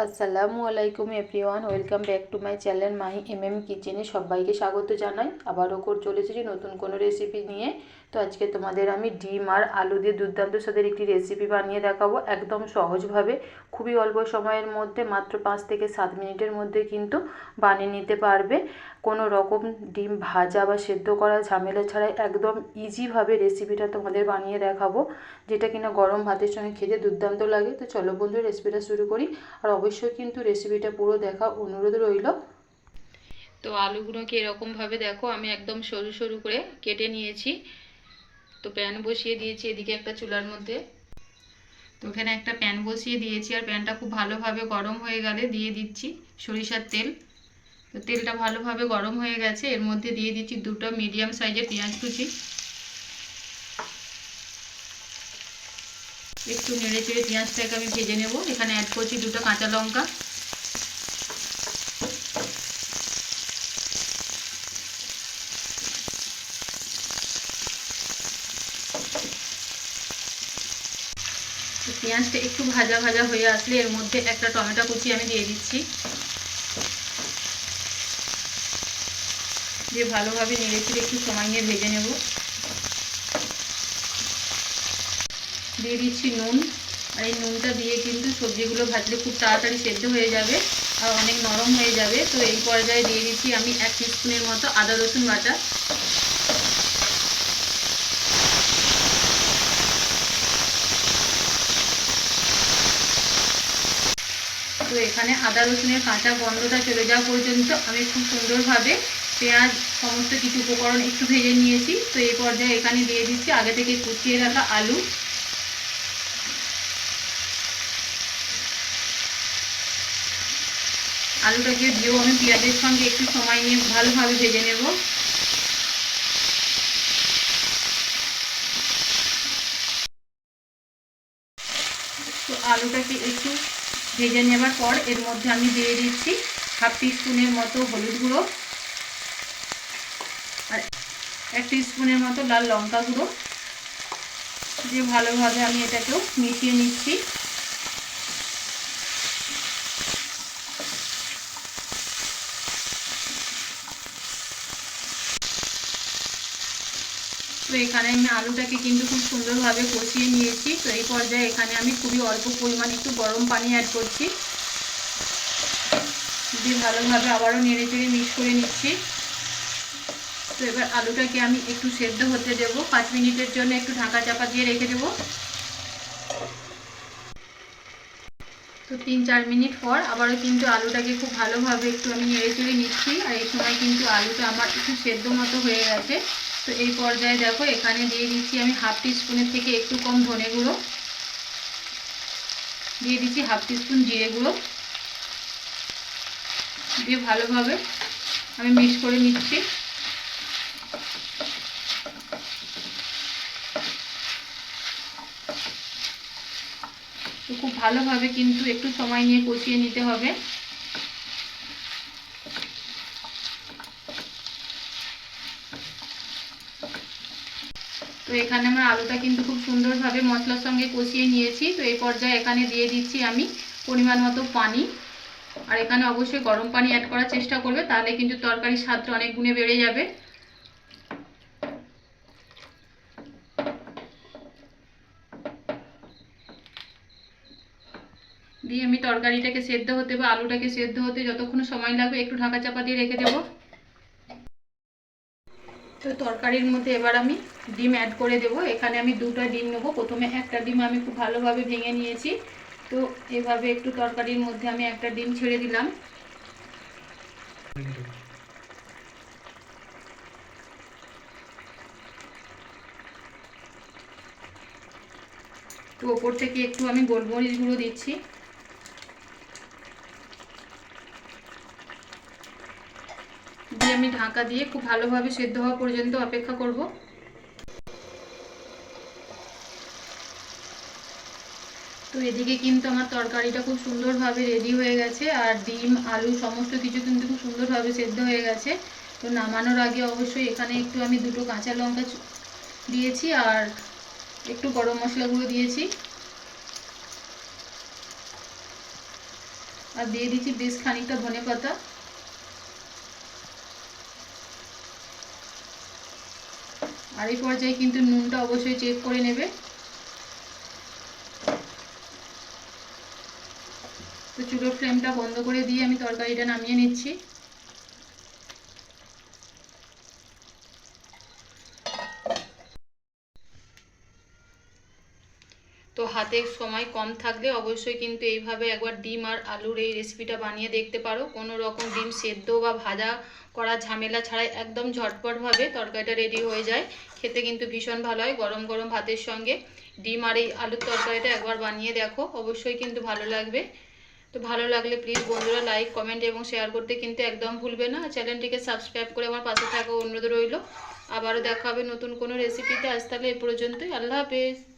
আসসালামু আলাইকুম everyone, welcome back to my channel my M M কিচেনে সবাইকে স্বাগত জানাই। আবারও করে চলে এসেছি নতুন কোনো রেসিপি নিয়ে। তো আজকে তোমাদের আমি ডিম আর আলু দিয়ে দুর্দান্ত স্বাদের একটি রেসিপি বানিয়ে দেখাবো একদম সহজভাবে। খুবই অল্প সময়ের মধ্যে, মাত্র পাঁচ থেকে সাত মিনিটের মধ্যে কিন্তু বানিয়ে নিতে পারবে। কোনো রকম ডিম ভাজা বা সেদ্ধ করা ঝামেলা ছাড়াই একদম ইজিভাবে রেসিপিটা তোমাদের বানিয়ে দেখাবো, যেটা কিনা গরম ভাতের সঙ্গে খেতে দুর্দান্ত লাগে। তো চলো বন্ধু রেসিপিটা শুরু করি। আর অবশ্যই কিন্তু রেসিপিটা পুরো দেখা অনুরোধ রইল। তো আলুগুলোকে এরকমভাবে দেখো, আমি একদম সরু সরু করে কেটে নিয়েছি। তো প্যান বসিয়ে দিয়েছি এদিকে একটা চুলার মধ্যে। তো এখানে একটা প্যান বসিয়ে দিয়েছি আর প্যানটা খুব ভালোভাবে গরম হয়ে গেলে দিয়ে দিচ্ছি সরিষার তেল। তো তেলটা ভালোভাবে গরম হয়ে গেছে, এর মধ্যে দিয়ে দিচ্ছি দুটো মিডিয়াম সাইজের পেঁয়াজ কুচি। একটু নেড়ে চেড়ে পেঁয়াজটাকে আমি ভেজে নেব। এখানে অ্যাড করছি দুটো কাঁচা লঙ্কা। পেঁয়াজটা একটু ভাজা ভাজা হয়ে আসলে এর মধ্যে একটা টমেটো কুচি আমি দিয়ে দিচ্ছি। দিয়ে ভালোভাবে নেড়ে একটু সময় নিয়ে ভেজে নেব। দিয়ে দিচ্ছি নুন। আর এই নুনটা দিয়ে কিন্তু সবজিগুলো ভাজলে খুব তাড়াতাড়ি সেদ্ধ হয়ে যাবে আর অনেক নরম হয়ে যাবে। তো এই পর্যায়ে দিয়ে দিচ্ছি আমি এক স্পুনের মতো আদা রসুন বাটা তো এখানে আদা রসুনের কাঁচা গন্ধটা চলে যাওয়া পর্যন্ত আমি খুব সুন্দরভাবে পেঁয়াজ সমস্ত কিছু উপকরণ একটু ভেজে নিয়েছি। তো এই পর্যায়ে এখানে দিয়ে দিচ্ছি আগে থেকে কুচিয়ে রাখা আলু। আলুটাকে দিয়েও আমি পেঁয়াজের সঙ্গে একটু সময় নিয়ে ভালোভাবে ভেজে নেব। আলুটাকে একটু ভেজে নেবার পর এর মধ্যে আমি দিয়ে দিচ্ছি হাফ টিস্পুনের মতো হলুদ গুঁড়ো আর এক টিস্পুনের মতো লাল লঙ্কা গুঁড়ো। দিয়ে ভালোভাবে আমি এটাকেও মিশিয়ে নিচ্ছি। তো এখানে আমি আলুটাকে কিন্তু খুব সুন্দরভাবে কষিয়ে নিয়েছি। তো এই পর্যায়ে এখানে আমি খুবই অল্প পরিমাণ একটু গরম পানি অ্যাড করছি। দিয়ে ভালোভাবে আবারও নেড়ে চেড়ে মিক্স করে নিচ্ছি। তো এবার আলুটাকে আমি একটু সেদ্ধ হতে দেবো। পাঁচ মিনিটের জন্য একটু ঢাকা চাপা দিয়ে রেখে দেবো। তো তিন চার মিনিট পর আবারও কিন্তু আলুটাকে খুব ভালোভাবে একটু আমি নেড়ে চেড়ে নিচ্ছি। আর এই সময় কিন্তু আলুটা আমার একটু সেদ্ধ মতো হয়ে গেছে। তো এই পর্যায়ে দেখো, এখানে দিয়ে দিচ্ছি আমি হাফ টিস্পুনের থেকে একটু কম ধনে গুঁড়ো। দিয়ে দিচ্ছি হাফ টিস্পুন জিরে গুঁড়ো। দিয়ে ভালোভাবে আমি মিক্স করে নিচ্ছি। তো খুব ভালোভাবে কিন্তু একটু সময় নিয়ে কষিয়ে নিতে হবে। তো এখানে আমার আলুটা কিন্তু খুব সুন্দরভাবে মশলার সঙ্গে কষিয়ে নিয়েছি। তো এই পর্যায়ে এখানে দিয়ে দিচ্ছি আমি পরিমাণ মতো পানি। আর এখানে অবশ্যই গরম পানি অ্যাড করার চেষ্টা করবে, তাহলে কিন্তু তরকারির স্বাদটা অনেক গুণে বেড়ে যাবে। দিয়ে আমি তরকারিটাকে সেদ্ধ হতে বা আলুটাকে সেদ্ধ হতে যতক্ষণ সময় লাগবে একটু ঢাকা চাপা দিয়ে রেখে দেবো। তো তরকারির মধ্যে এবার আমি ডিম অ্যাড করে দেব। এখানে আমি দুটো ডিম নেব। প্রথমে একটা ডিম আমি খুব ভালোভাবে ভেঙে নিয়েছি। তো এভাবে একটু তরকারির মধ্যে আমি একটা ডিম ছেড়ে দিলাম। তো ওপর থেকে একটু আমি গোলমরিচ গুঁড়ো দিচ্ছি দিয়ে আমি ঢাকা দিয়ে খুব ভালোভাবে সেদ্ধ হওয়া পর্যন্ত অপেক্ষা করব। তো এদিকে কিন্তু আমার তরকারিটা খুব সুন্দরভাবে রেডি হয়ে গেছে আর ডিম, আলু সমস্ত কিছু কিন্তু খুব সুন্দরভাবে সেদ্ধ হয়ে গেছে। তো নামানোর আগে অবশ্যই এখানে একটু আমি দুটো কাঁচা লঙ্কা দিয়েছি আর একটু গরম মশলা গুঁড়ো দিয়েছি। আর দিয়ে দিচ্ছি বেশ খানিকটা ধনে পাতা আর এই পর্যায়ে কিন্তু নুনটা অবশ্যই চেক করে নেবে। তো চুলোর ফ্লেমটা বন্ধ করে দিয়ে আমি তরকারিটা নামিয়ে নিচ্ছি। হাতে সময় কম থাকলে অবশ্যই কিন্তু এইভাবে একবার ডিম আর আলুর এই রেসিপিটা বানিয়ে দেখতে পারো। কোনো রকম ডিম সেদ্ধ বা ভাজা করা ঝামেলা ছাড়াই একদম ঝটপটভাবে তরকারিটা রেডি হয়ে যায়। খেতে কিন্তু ভীষণ ভালো হয় গরম গরম ভাতের সঙ্গে। ডিম আর এই আলুর তরকারিটা একবার বানিয়ে দেখো, অবশ্যই কিন্তু ভালো লাগবে। তো ভালো লাগলে প্লিজ বন্ধুরা লাইক কমেন্ট এবং শেয়ার করতে কিন্তু একদম ভুলবে না। চ্যানেলটিকে সাবস্ক্রাইব করে আমার পাশে থাকা অনুরোধ রইল। আবারও দেখা হবে নতুন কোনো রেসিপিতে আজ তাহলে এ পর্যন্তই। আল্লাহ হাফেজ।